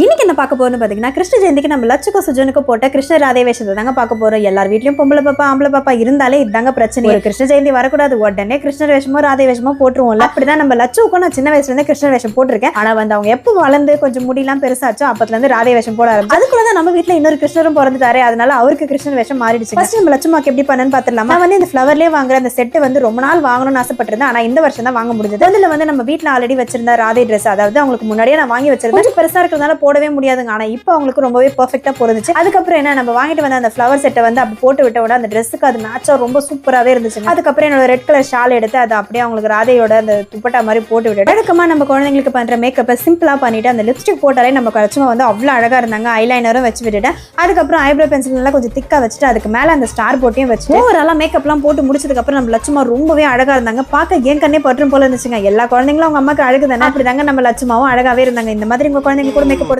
இன்னைக்கு என்ன பார்க்க போறோம்னு பாத்தீங்கன்னா கிருஷ்ண ஜெயந்திக்கு நம்ம லட்சுக்கோ சுஜனுக்கு போட்ட கிருஷ்ண ராதே வேஷத்தை தாங்க பார்க்க போறோம். எல்லார் வீட்லயும் பொம்பளை பாப்பா ஆம்பளை பாப்பா இருந்தாலே இதாங்க பிரச்சனை. ஒரு கிருஷ்ண ஜெயந்தி வரக்கூடாது உடனே கிருஷ்ணர் வேஷமோ ராதே வேஷமோ போட்டுருவோம்ல. அப்படிதான் நம்ம லட்சுக்கும் நான் சின்ன வயசுல இருந்து கிருஷ்ண வேஷம் போட்டிருக்கேன். ஆனா வந்து அவங்க எப்போ வளர்ந்து கொஞ்சம் முடியெல்லாம் பெருசாச்சோ அப்பத்துல இருந்து ராதே வேஷம் போட ஆரம்பிச்சு அதுக்குள்ளதான் நம்ம வீட்ல இன்னொரு கிருஷ்ணரும் பிறந்துட்டாரு அதனால அவருக்கு கிருஷ்ணர் வேஷம் மாறிடுச்சு ஃபர்ஸ்ட் நம்ம லட்சுமாக்கு எப்படி பண்ணனு பாத்துடலாம்? நான் வந்து இந்த ஃபிளவர்லயே வாங்குற அந்த செட்டு வந்து ரொம்ப நாள் வாங்கணும்னு ஆசைப்பட்டிருந்தேன். ஆனா இந்த வருஷம் தான் வாங்க முடிஞ்சது. அதுல வந்து நம்ம வீட்ல ஆல்ரெடி வச்சிருந்த ராதே ட்ரெஸ் அதாவது அவங்களுக்கு முன்னாடியே நான் வாங்கி வச்சிருந்தேன். பெருசா இருக்கிறதுனால போடவே முடியாதுங்க. ஆனால் இப்போ அவங்களுக்கு ரொம்பவே பர்ஃபெக்டாக பொருந்துச்சு. அதுக்கப்புறம் என்ன நம்ம வாங்கிட்டு வந்த அந்த ஃப்ளவர் செட்டை வந்து அப்படி போட்டு விட்ட விட அந்த ட்ரெஸ்ஸுக்கு அது மேட்சாக ரொம்ப சூப்பராகவே இருந்துச்சு அதுக்கப்புறம் என்னோட ரெட் கலர் ஷால் எடுத்து அதை அப்படியே அவங்களுக்கு ராதையோட அந்த துப்பட்டா மாதிரி போட்டு விட்டு வழக்கமா நம்ம குழந்தைங்களுக்கு பண்ணுற மேக்கப்பை சிம்பிளாக பண்ணிவிட்டு அந்த லிப்ஸ்டிக் போட்டாலே நம்ம கலச்சுமா வந்து அவ்வளோ அழகாக இருந்தாங்க. ஐலைனரும் வச்சு விட்டுட்டேன் அதுக்கப்புறம் ஐப்ரோ பென்சிலெல்லாம் கொஞ்சம் திக்கா வச்சுட்டு அதுக்கு மேலே அந்த ஸ்டார் போட்டையும் வச்சு ஓவராலா மேக்கப்லாம் போட்டு முடிச்சதுக்கப்புறம் நம்ம லட்சுமா ரொம்பவே அழகாக இருந்தாங்க. பார்க்க ஏன் கண்ணே பற்றும் போல இருந்துச்சுங்க. எல்லா குழந்தைங்களும் அவங்க அம்மாக்கு அழகு தானே? அப்படிதாங்க நம்ம லட்சுமாவும் அழகாகவே இருந்தாங்க. இந்த மாதிரி உங்கள் குழந்தைங்க கூட மேக்கப்